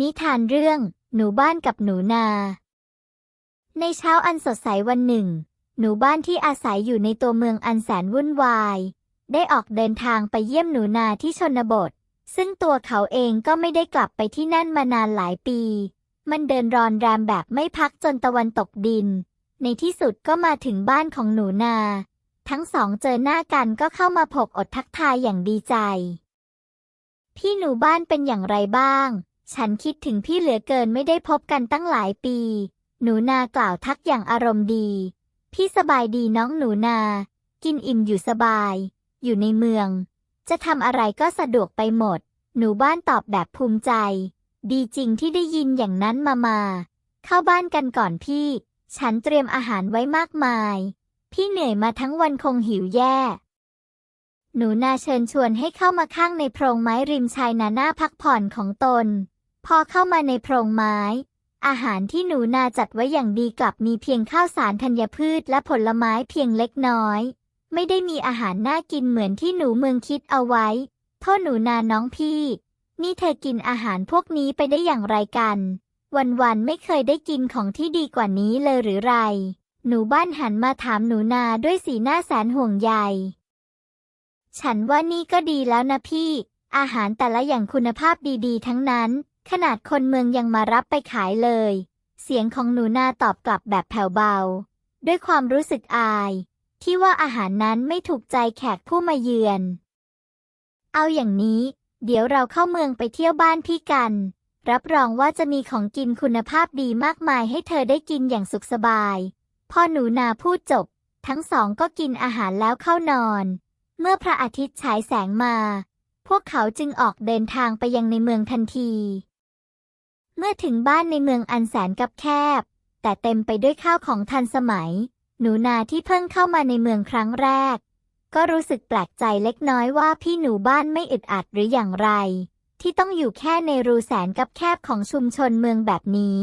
นิทานเรื่อง หนูบ้านกับหนูนา ในเช้าอันสดใสวันหนึ่ง หนูบ้านที่อาศัยอยู่ในตัวเมืองอันแสนวุ่นวาย ได้ออกเดินทางไปเยี่ยมหนูนาที่ชนบท ซึ่งตัวเขาเองก็ไม่ได้กลับไปที่นั่นมานานหลายปี มันเดินรอนแรมแบบไม่พักจนตะวันตกดิน ในที่สุดก็มาถึงบ้านของหนูนา ทั้งสองเจอหน้ากันก็เข้ามาพกอดทักทายอย่างดีใจ พี่หนูบ้านเป็นอย่างไรบ้าง ฉันคิดถึงพี่เหลือเกินไม่ได้พบกันตั้งหลายปี หนูนากล่าวทักอย่างอารมณ์ดี พี่สบายดีน้องหนูนา กินอิ่มอยู่สบาย อยู่ในเมือง จะทำอะไรก็สะดวกไปหมด หนูบ้านตอบแบบภูมิใจ ดีจริงที่ได้ยินอย่างนั้นมามา เข้าบ้านกันก่อนพี่ ฉันเตรียมอาหารไว้มากมาย พี่เหนื่อยมาทั้งวันคงหิวแย่หนูนาเชิญชวนให้เข้ามาข้างในโพรงไม้ริมชายนาหน้าพักผ่อนของตน พอเข้ามาในโพรงไม้ อาหารที่หนูนาจัดไว้อย่างดีกลับมีเพียงข้าวสารธัญพืชและผลไม้เพียงเล็กน้อย ไม่ได้มีอาหารน่ากินเหมือนที่หนูเมืองคิดเอาไว้โทษหนูนาน้องพี่ นี่เธอกินอาหารพวกนี้ไปได้อย่างไรกัน วันๆไม่เคยได้กินของที่ดีกว่านี้เลยหรือไร หนูบ้านหันมาถามหนูนาด้วยสีหน้าแสนห่วงใยฉันว่านี่ก็ดีแล้วนะพี่ อาหารแต่ละอย่างคุณภาพดีๆ ทั้งนั้น ขนาดคนเมืองยังมารับไปขายเลย เสียงของหนูนาตอบกลับแบบแผ่วเบา ด้วยความรู้สึกอาย ที่ว่าอาหารนั้นไม่ถูกใจแขกผู้มาเยือน เอาอย่างนี้ เดี๋ยวเราเข้าเมืองไปเที่ยวบ้านพี่กัน รับรองว่าจะมีของกินคุณภาพดีมากมายให้เธอได้กินอย่างสุขสบาย พอหนูนาพูดจบ ทั้งสองก็กินอาหารแล้วเข้านอน เมื่อพระอาทิตย์ฉายแสงมา พวกเขาจึงออกเดินทางไปยังในเมืองทันที เมื่อถึงบ้านในเมืองอันแสนกับแคบ แต่เต็มไปด้วยข้าวของทันสมัย หนูนาที่เพิ่งเข้ามาในเมืองครั้งแรก ก็รู้สึกแปลกใจเล็กน้อยว่าพี่หนูบ้านไม่อึดอัดหรืออย่างไร ที่ต้องอยู่แค่ในรูแสนกับแคบของชุมชนเมืองแบบนี้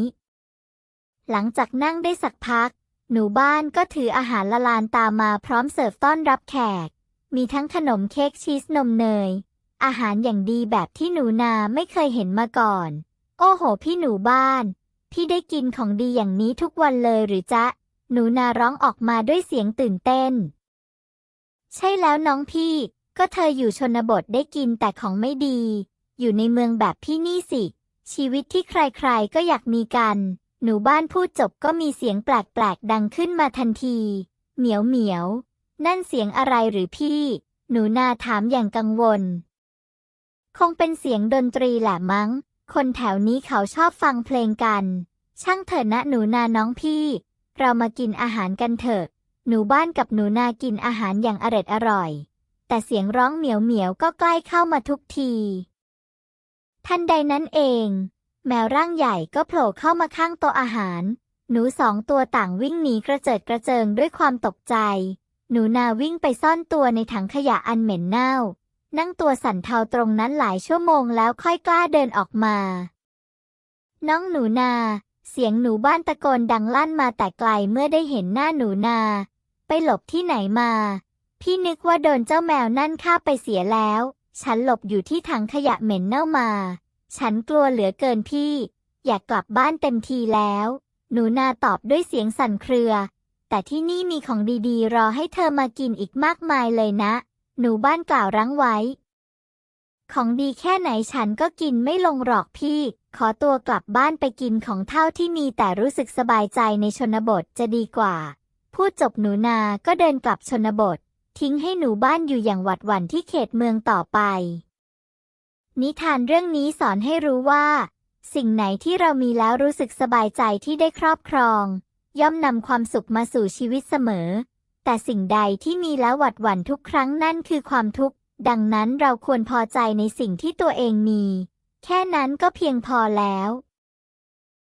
หลังจากนั่งได้สักพัก หนูบ้านก็ถืออาหารละลานตามมาพร้อมเสิร์ฟต้อนรับแขก มีทั้งขนมเค้กชีสนมเนย อาหารอย่างดีแบบที่หนูนาไม่เคยเห็นมาก่อน โอ้โห พี่หนูบ้าน พี่ได้กินของดีอย่างนี้ทุกวันเลยหรือจ๊ะ หนูนาร้องออกมาด้วยเสียงตื่นเต้น ใช่แล้วน้องพี่ ก็เธออยู่ชนบทได้กินแต่ของไม่ดี อยู่ในเมืองแบบพี่นี่สิ ชีวิตที่ใครๆก็อยากมีกัน หนูบ้านพูดจบก็มีเสียงแปลกๆดังขึ้นมาทันที เหมียวเหมียว นั่นเสียงอะไรหรือพี่ หนูนาถามอย่างกังวล คงเป็นเสียงดนตรีแหละมั้ง คนแถวนี้เขาชอบฟังเพลงกัน ช่างเถอะนะหนูนาน้องพี่ เรามากินอาหารกันเถอะ หนูบ้านกับหนูนากินอาหารอย่างอร็ดอร่อย แต่เสียงร้องเหมียวเหมียวก็ใกล้เข้ามาทุกที ทันใดนั้นเอง แมวร่างใหญ่ก็โผล่เข้ามาข้างโต๊ะอาหาร หนูสองตัวต่างวิ่งหนีกระเจิดกระเจิงด้วยความตกใจ หนูนาวิ่งไปซ่อนตัวในถังขยะอันเหม็นเน่า นั่งตัวสั่นเทาตรงนั้นหลายชั่วโมงแล้วค่อยกล้าเดินออกมา น้องหนูนา เสียงหนูบ้านตะโกนดังลั่นมาแต่ไกลเมื่อได้เห็นหน้าหนูนา ไปหลบที่ไหนมา พี่นึกว่าโดนเจ้าแมวนั่นฆ่าไปเสียแล้ว ฉันหลบอยู่ที่ถังขยะเหม็นเน่ามา ฉันกลัวเหลือเกินพี่ อยากกลับบ้านเต็มทีแล้ว หนูนาตอบด้วยเสียงสั่นเครือ แต่ที่นี่มีของดีๆ รอให้เธอมากินอีกมากมายเลยนะ หนูบ้านกล่าวรั้งไว้ ของดีแค่ไหนฉันก็กินไม่ลงหรอกพี่ ขอตัวกลับบ้านไปกินของเท่าที่มีแต่รู้สึกสบายใจในชนบทจะดีกว่า พูดจบหนูนาก็เดินกลับชนบท ทิ้งให้หนูบ้านอยู่อย่างหวัดหวั่นที่เขตเมืองต่อไป นิทานเรื่องนี้สอนให้รู้ว่า สิ่งไหนที่เรามีแล้วรู้สึกสบายใจที่ได้ครอบครอง ย่อมนำความสุขมาสู่ชีวิตเสมอ แต่สิ่งใดที่มีแล้วหวัดหวั่นทุกครั้งนั่นคือความทุกข์ ดังนั้นเราควรพอใจในสิ่งที่ตัวเองมี แค่นั้นก็เพียงพอแล้ว